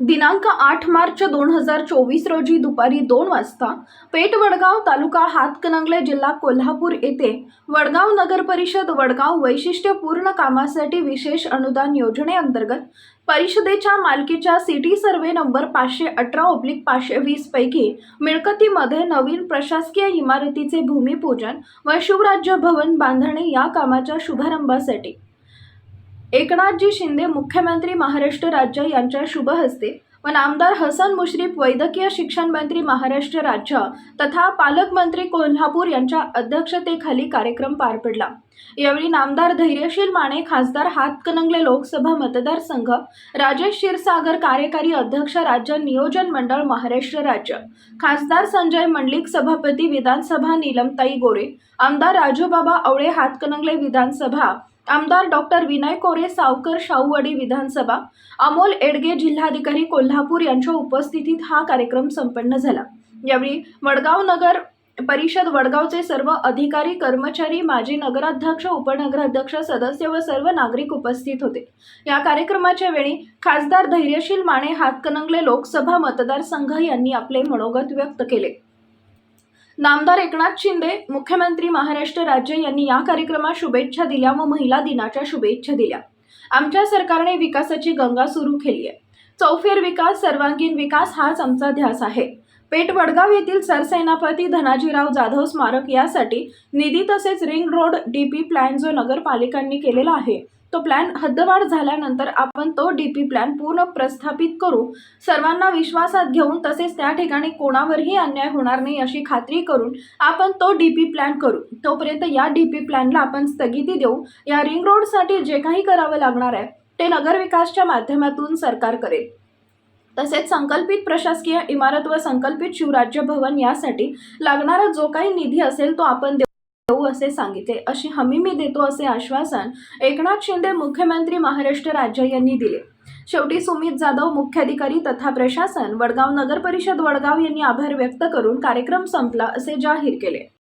दिनांक आठ मार्च दोन हजार चोवीस रोजी दुपारी दोन वाजता पेठ वडगाव तालुका हातकणंगले जिल्हा कोल्हापूर येथे वडगाव नगर परिषद वडगाव वैशिष्ट्यपूर्ण कामासाठी विशेष अनुदान योजनेअंतर्गत परिषदेच्या मालकीच्या सिटी सर्वे नंबर पाचशे अठरा ओब्लिक पाचशे वीस पैकी मिळकतीमध्ये नवीन प्रशासकीय इमारतीचे भूमिपूजन व शिवराज्य भवन बांधणे या कामाच्या शुभारंभासाठी एकनाथजी शिंदे मुख्यमंत्री महाराष्ट्र राज्य यांच्या शुभ हस्ते व नामदार हसन मुश्रीफ वैद्यकीय शिक्षण मंत्री महाराष्ट्र राज्य तथा पालकमंत्री कोल्हापूर यांच्या अध्यक्षतेखाली कार्यक्रम पार पडला. यावेळी नामदार धैर्यशील माने खासदार हातकणंगले लोकसभा मतदारसंघ राजेश क्षीरसागर कार्यकारी अध्यक्ष राज्य नियोजन मंडळ महाराष्ट्र राज्य खासदार संजय मंडलिक सभापती विधानसभा नीलमताई गोरे आमदार राजूबाबा आवळे हातकणंगले विधानसभा आमदार डॉक्टर विनय कोरे सावकर शाहूवाडी विधानसभा अमोल एडगे जिल्हाधिकारी कोल्हापूर यांच्या उपस्थितीत हा कार्यक्रम संपन्न झाला. यावेळी वडगाव नगर परिषद वडगावचे सर्व अधिकारी कर्मचारी माजी नगराध्यक्ष उपनगराध्यक्ष सदस्य व सर्व नागरिक उपस्थित होते. या कार्यक्रमाच्या वेळी खासदार धैर्यशील माने हातकणंगले लोकसभा मतदारसंघ यांनी आपले मनोगत व्यक्त केले. नामदार एकनाथ शिंदे मुख्यमंत्री महाराष्ट्र राज्य यांनी या कार्यक्रमात शुभेच्छा दिल्या व महिला दिनाच्या शुभेच्छा दिल्या. आमच्या सरकारने विकासाची गंगा सुरू केली आहे. चौफेर विकास सर्वांगीण विकास हाच आमचा ध्यास आहे. पेठ वडगाव येथील सरसेनापती धनाजीराव जाधव स्मारक यासाठी निधी तसेच रिंग रोड डीपी प्लॅन जो नगरपालिकांनी केलेला आहे तो प्लॅन हद्दवाढ झाल्यानंतर आपण तो डी पी प्लॅन पूर्ण प्रस्थापित करू. सर्वांना विश्वासात घेऊन तसेच त्या ठिकाणी कोणावरही अन्याय होणार नाही अशी खात्री करून आपण तो डी पी प्लॅन करू. तोपर्यंत या डी पी प्लॅनला आपण स्थगिती देऊ. या रिंग रोडसाठी जे काही करावं लागणार आहे ते नगरविकासच्या माध्यमातून सरकार करेल. तसेच संकल्पित प्रशासकीय इमारत व संकल्पित शिवराज्य भवन यासाठी लागणारा जो काही निधी असेल तो आपण देऊ. असे सांगितले. अशी हमी मी देतो असे आश्वासन एकनाथ शिंदे मुख्यमंत्री महाराष्ट्र राज्य यांनी दिले. शेवटी सुमित जाधव मुख्याधिकारी तथा प्रशासन वडगाव नगर परिषद वडगाव यांनी आभार व्यक्त करून कार्यक्रम संपला असे जाहीर केले.